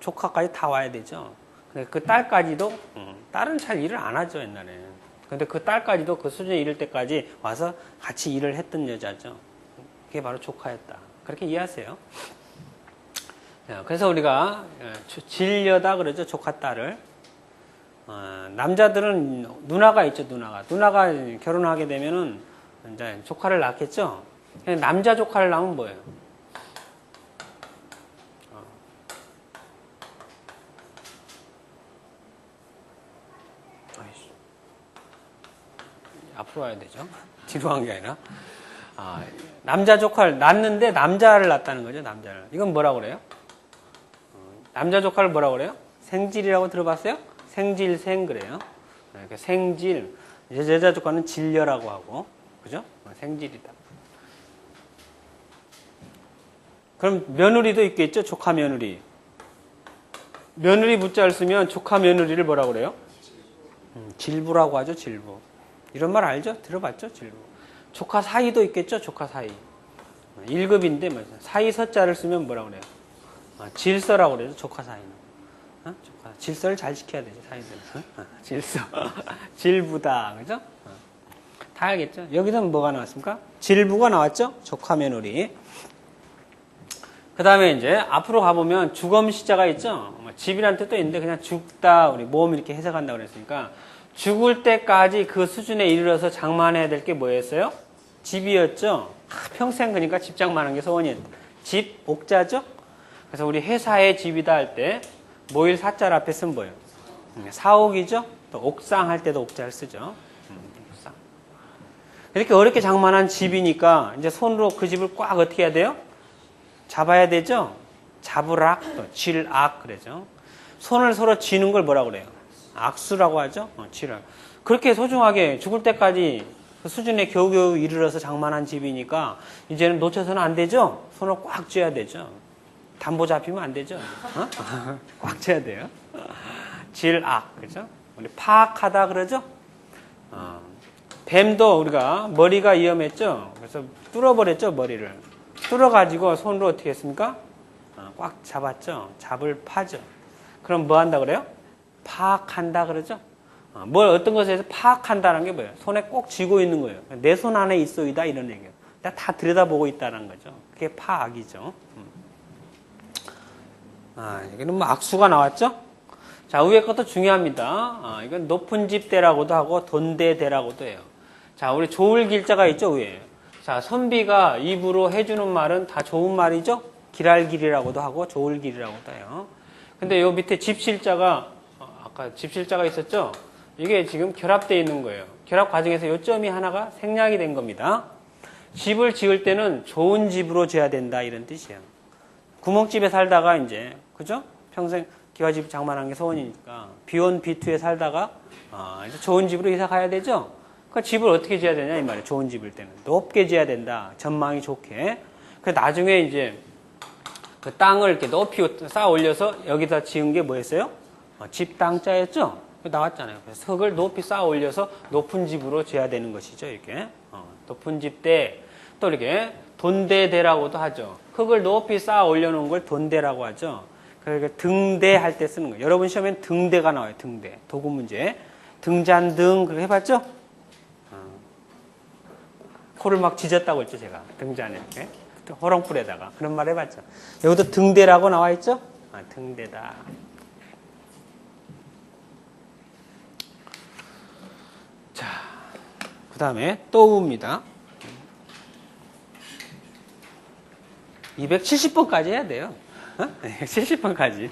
조카까지 다 와야 되죠. 근데 그 딸까지도 음, 딸은 잘 일을 안 하죠 옛날에. 근데 그 딸까지도 그 수준에 이를 때까지 와서 같이 일을 했던 여자죠. 그게 바로 조카였다. 그렇게 이해하세요. 자, 그래서 우리가 어, 조- 질려다 그러죠 조카 딸을. 어, 남자들은 누나가 있죠 누나가. 누나가 결혼하게 되면은 이제 조카를 낳겠죠. 남자 조카를 낳으면 뭐예요? 아이씨. 와야 되죠. 간게 아니라. 아, 남자 조카를 낳는데 남자를 낳았다는 거죠, 남자를. 이건 뭐라고 그래요? 어, 남자 조카를 뭐라고 그래요? 생질이라고 들어봤어요? 생질 생 그래요. 이렇게 생질. 여자 조카는 질려라고 하고, 그죠? 어, 생질이다. 그럼 며느리도 있겠죠? 조카 며느리. 며느리 붙자를 쓰면 조카 며느리를 뭐라고 그래요? 음, 질부라고 하죠, 질부. 이런 말 알죠? 들어봤죠, 질부. 조카 사이도 있겠죠, 조카 사이. 1급인데, 뭐, 사이 서자를 쓰면 뭐라고 그래요? 아, 질서라고 그래요, 조카 사이는. 어? 조카. 질서를 잘 지켜야 되지, 사이들은. 어? 질서. 질부다, 그죠? 어. 다 알겠죠? 여기서는 뭐가 나왔습니까? 질부가 나왔죠? 조카 며느리. 그 다음에 이제 앞으로 가보면 주검시자가 있죠? 뭐 집이란 뜻도 있는데 그냥 죽다, 우리 모음 이렇게 해석한다고 그랬으니까 죽을 때까지 그 수준에 이르러서 장만해야 될 게 뭐였어요? 집이었죠? 아, 평생 그러니까 집 장만한 게 소원이었다. 집, 옥자죠? 그래서 우리 회사에 집이다 할 때 모일 사자 앞에 쓰면 뭐예요? 음, 사옥이죠? 또 옥상 할 때도 옥자를 쓰죠. 음. 이렇게 어렵게 장만한 집이니까 이제 손으로 그 집을 꽉 어떻게 해야 돼요? 잡아야 되죠? 잡으락, 또 쥐락 그러죠. 손을 서로 쥐는 걸 뭐라고 그래요? 악수라고 하죠? 어, 쥐락. 그렇게 소중하게 죽을 때까지 그 수준에 겨우겨우 이르러서 장만한 집이니까 이제는 놓쳐서는 안 되죠? 손을 꽉 쥐어야 되죠? 담보 잡히면 안 되죠? 어? 꽉 쥐어야 돼요. 질악, 그죠? 우리 파악하다 그러죠? 어, 뱀도 우리가 머리가 위험했죠? 그래서 뚫어버렸죠, 머리를. 뚫어가지고 손으로 어떻게 했습니까? 어, 꽉 잡았죠? 잡을 파죠. 그럼 뭐 한다 그래요? 파악한다 그러죠? 어, 뭘 어떤 것에 서 파악한다는 게 뭐예요? 손에 꼭 쥐고 있는 거예요. 내 손 안에 있어이다 이런 얘기예요. 내가 다 들여다보고 있다는 거죠. 그게 파악이죠. 음. 아, 여기는 뭐 악수가 나왔죠? 자, 위에 것도 중요합니다. 아, 이건 높은 집대라고도 하고 돈대대라고도 해요. 자, 우리 좋을 길자가 있죠, 위에. 자, 선비가 입으로 해주는 말은 다 좋은 말이죠? 길할 길이라고도 하고 좋을 길이라고도 해요. 근데 요 밑에 집실자가, 어, 아까 집실자가 있었죠? 이게 지금 결합되어 있는 거예요. 결합 과정에서 요점이 하나가 생략이 된 겁니다. 집을 지을 때는 좋은 집으로 지어야 된다, 이런 뜻이에요. 구멍집에 살다가 이제, 그죠? 평생 기와집 장만한 게 소원이니까. 비원 비투에 살다가, 아, 이제 좋은 집으로 이사 가야 되죠? 그 집을 어떻게 지어야 되냐, 이 말이에요. 좋은 집일 때는. 높게 지어야 된다. 전망이 좋게. 그 나중에 이제 그 땅을 이렇게 높이 쌓아 올려서 여기다 지은 게 뭐였어요? 어, 집 땅자였죠? 나왔잖아요. 그래서 석을 높이 쌓아 올려서 높은 집으로 지어야 되는 것이죠, 이렇게. 어, 높은 집대, 또 이렇게 돈대대라고도 하죠. 흙을 높이 쌓아 올려놓은 걸 돈대라고 하죠. 그러니까 등대 할 때 쓰는 거예요. 여러분 시험엔 등대가 나와요, 등대. 도구 문제. 등잔등, 그렇게 해봤죠? 어. 코를 막 짖었다고 했죠, 제가. 등잔에 이렇게. 호롱불에다가. 그런 말 해봤죠. 여기도 등대라고 나와 있죠? 아, 등대다. 그 다음에 또우입니다. 270번까지 해야 돼요. 어? 70번까지.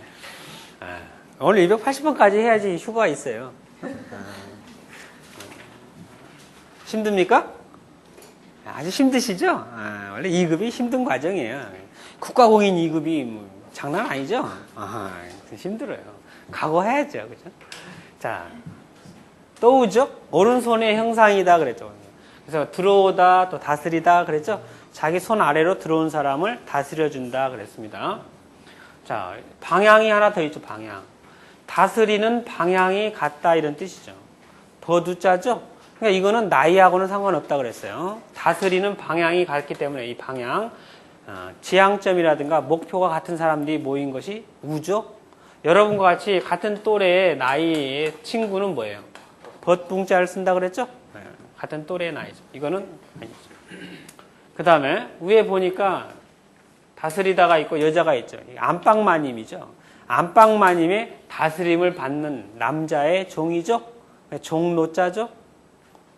아, 오늘 280번까지 해야지 휴가 있어요. 아, 힘듭니까? 아주 힘드시죠? 아, 원래 2급이 힘든 과정이에요. 국가공인 2급이 뭐 장난 아니죠? 아, 힘들어요. 각오해야죠. 그죠? 자, 또 오죠? 오른손의 형상이다 그랬죠. 그래서 들어오다 또 다스리다 그랬죠? 자기 손 아래로 들어온 사람을 다스려준다 그랬습니다. 자, 방향이 하나 더 있죠, 방향. 다스리는 방향이 같다 이런 뜻이죠. 버두자죠? 그러니까 이거는 나이하고는 상관없다 그랬어요. 다스리는 방향이 같기 때문에 이 방향, 어, 지향점이라든가 목표가 같은 사람들이 모인 것이 우죠. 여러분과 같이 같은 또래의 나이의 친구는 뭐예요? 벗붕자를 쓴다 그랬죠? 네, 같은 또래의 나이죠. 이거는 아니죠. 그 다음에 위에 보니까 다스리다가 있고 여자가 있죠. 이 안방마님이죠. 안방마님의 다스림을 받는 남자의 종이죠. 종노자죠.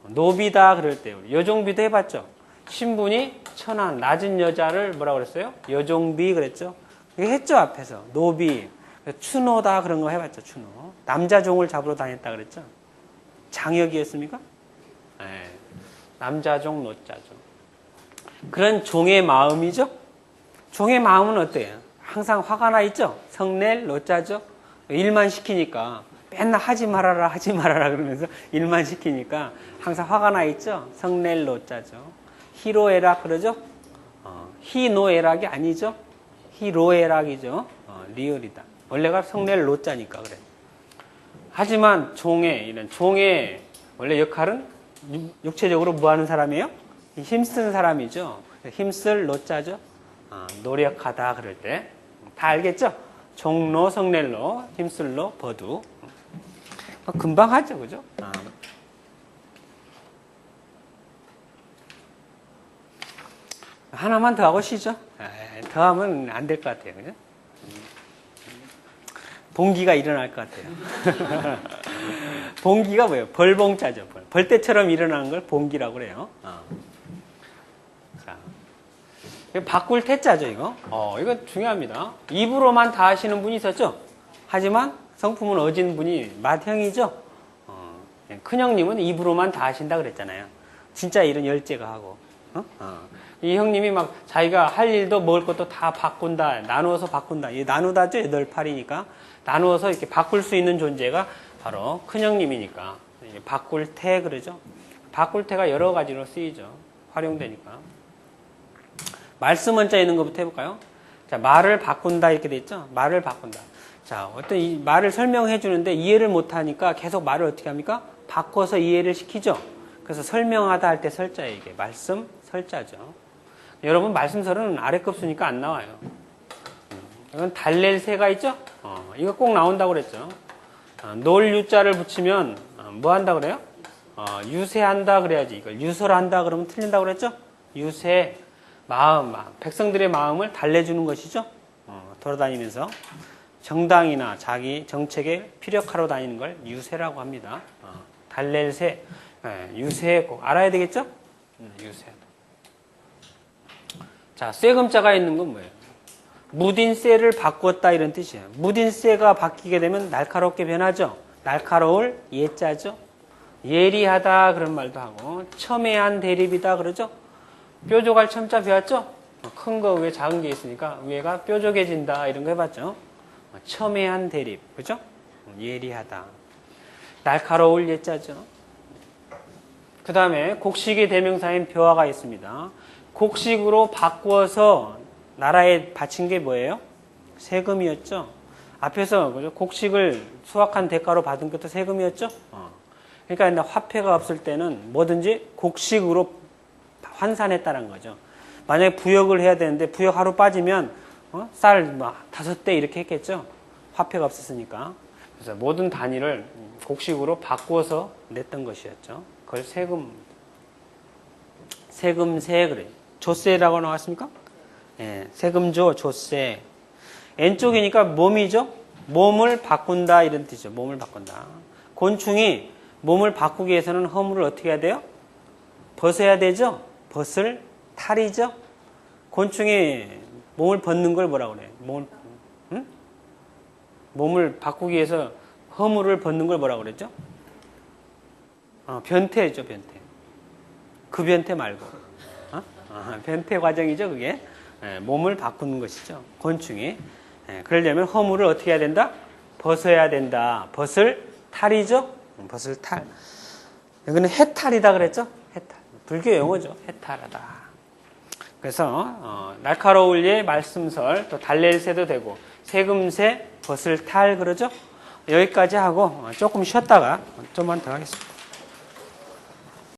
노비다 그럴 때 우리 여종비도 해봤죠. 신분이 천한 낮은 여자를 뭐라 그랬어요? 여종비 그랬죠. 이거 했죠 앞에서 노비 추노다 그런 거 해봤죠 추노. 남자 종을 잡으러 다녔다 그랬죠. 장혁이었습니까? 네. 남자 종 노자죠. 그런 종의 마음이죠. 종의 마음은 어때요? 항상 화가 나 있죠? 성낼 노자죠? 일만 시키니까 맨날 하지 말아라 하지 말아라 그러면서 일만 시키니까 항상 화가 나 있죠? 성낼 노자죠. 히로에락 그러죠? 어, 히노에락이 아니죠? 히로에락이죠. 어, 리얼이다. 원래가 성낼 노자니까 그래. 하지만 종의 이런 종의 원래 역할은 육- 육체적으로 뭐 하는 사람이에요? 힘쓰는 사람이죠. 힘쓸 노자죠. 어, 노력하다 그럴 때 다 알겠죠? 종로, 성낼로, 힘쓸로, 버두. 어, 금방 하죠, 그죠? 어. 하나만 더 하고 쉬죠. 에이, 더 하면 안 될 것 같아요, 그죠? 봉기가 일어날 것 같아요. 봉기가 뭐예요? 벌봉자죠. 벌. 벌떼처럼 일어나는 걸 봉기라고 그래요. 어. 자, 바꿀 태자죠, 이거. 어, 이거 중요합니다. 입으로만 다 하시는 분이 있었죠? 하지만 성품은 어진 분이 맏형이죠? 어, 큰형님은 입으로만 다 하신다 그랬잖아요. 진짜 일은 열째가 하고. 어? 어. 이 형님이 막 자기가 할 일도 먹을 것도 다 바꾼다. 나누어서 바꾼다. 이 나누다죠? 여덟 팔이니까. 나누어서 이렇게 바꿀 수 있는 존재가 바로 큰 형님이니까. 이게 바꿀 태 그러죠? 바꿀 태가 여러 가지로 쓰이죠. 활용되니까. 말씀 원자 있는 것부터 해볼까요? 자, 말을 바꾼다 이렇게 돼 있죠? 말을 바꾼다. 자, 어떤 이 말을 설명해 주는데 이해를 못 하니까 계속 말을 어떻게 합니까? 바꿔서 이해를 시키죠? 그래서 설명하다 할 때 설자예요, 이게. 말씀, 설자죠. 여러분, 말씀설은 아래급 수니까 안 나와요. 음, 이건 달랠 새가 있죠? 어, 이거 꼭 나온다고 그랬죠? 어, 놀 유자를 붙이면 어, 뭐 한다 그래요? 어, 유세한다 그래야지. 이걸 유설한다 그러면 틀린다고 그랬죠? 유세, 마음, 마음. 백성들의 마음을 달래주는 것이죠? 어, 돌아다니면서. 정당이나 자기 정책에 피력하러 다니는 걸 유세라고 합니다. 어, 달랠 새, 예, 유세 꼭 알아야 되겠죠? 음, 유세. 자, 쇠금자가 있는 건 뭐예요? 무딘 쇠를 바꿨다 이런 뜻이에요. 무딘 쇠가 바뀌게 되면 날카롭게 변하죠. 날카로울 예자죠. 예리하다 그런 말도 하고 첨예한 대립이다 그러죠. 뾰족할 첨자 배웠죠? 큰 거 위에 작은 게 있으니까 위에가 뾰족해진다 이런 거 해봤죠. 첨예한 대립 그죠? 예리하다. 날카로울 예자죠. 그 다음에 곡식의 대명사인 벼화가 있습니다. 곡식으로 바꾸어서 나라에 바친 게 뭐예요? 세금이었죠. 앞에서 그죠? 곡식을 수확한 대가로 받은 것도 세금이었죠. 어. 그러니까 화폐가 없을 때는 뭐든지 곡식으로 환산했다는 거죠. 만약에 부역을 해야 되는데 부역 하루 빠지면 어? 쌀 뭐, 다섯 대 이렇게 했겠죠. 화폐가 없었으니까. 그래서 모든 단위를 곡식으로 바꾸어서 냈던 것이었죠. 그걸 세금 세금세 그래. 조세라고 나왔습니까? 예, 세금조, 조세. N쪽이니까 몸이죠? 몸을 바꾼다 이런 뜻이죠. 몸을 바꾼다. 곤충이 몸을 바꾸기 위해서는 허물을 어떻게 해야 돼요? 벗어야 되죠? 벗을 탈이죠? 곤충이 몸을 벗는 걸 뭐라고 그래? 몸을, 응? 몸을 바꾸기 위해서 허물을 벗는 걸 뭐라고 그랬죠? 어, 변태죠, 변태. 그 변태 말고. 변태 과정이죠, 그게. 예, 몸을 바꾸는 것이죠. 곤충이. 예, 그러려면 허물을 어떻게 해야 된다? 벗어야 된다. 벗을 탈이죠? 음, 벗을 탈. 여기는 해탈이다 그랬죠? 해탈. 불교 용어죠. 해탈하다. 그래서 어, 날카로울 예 말씀설, 또 달랠새도 되고 세금새, 벗을 탈 그러죠? 여기까지 하고 어, 조금 쉬었다가 좀만 더 하겠습니다.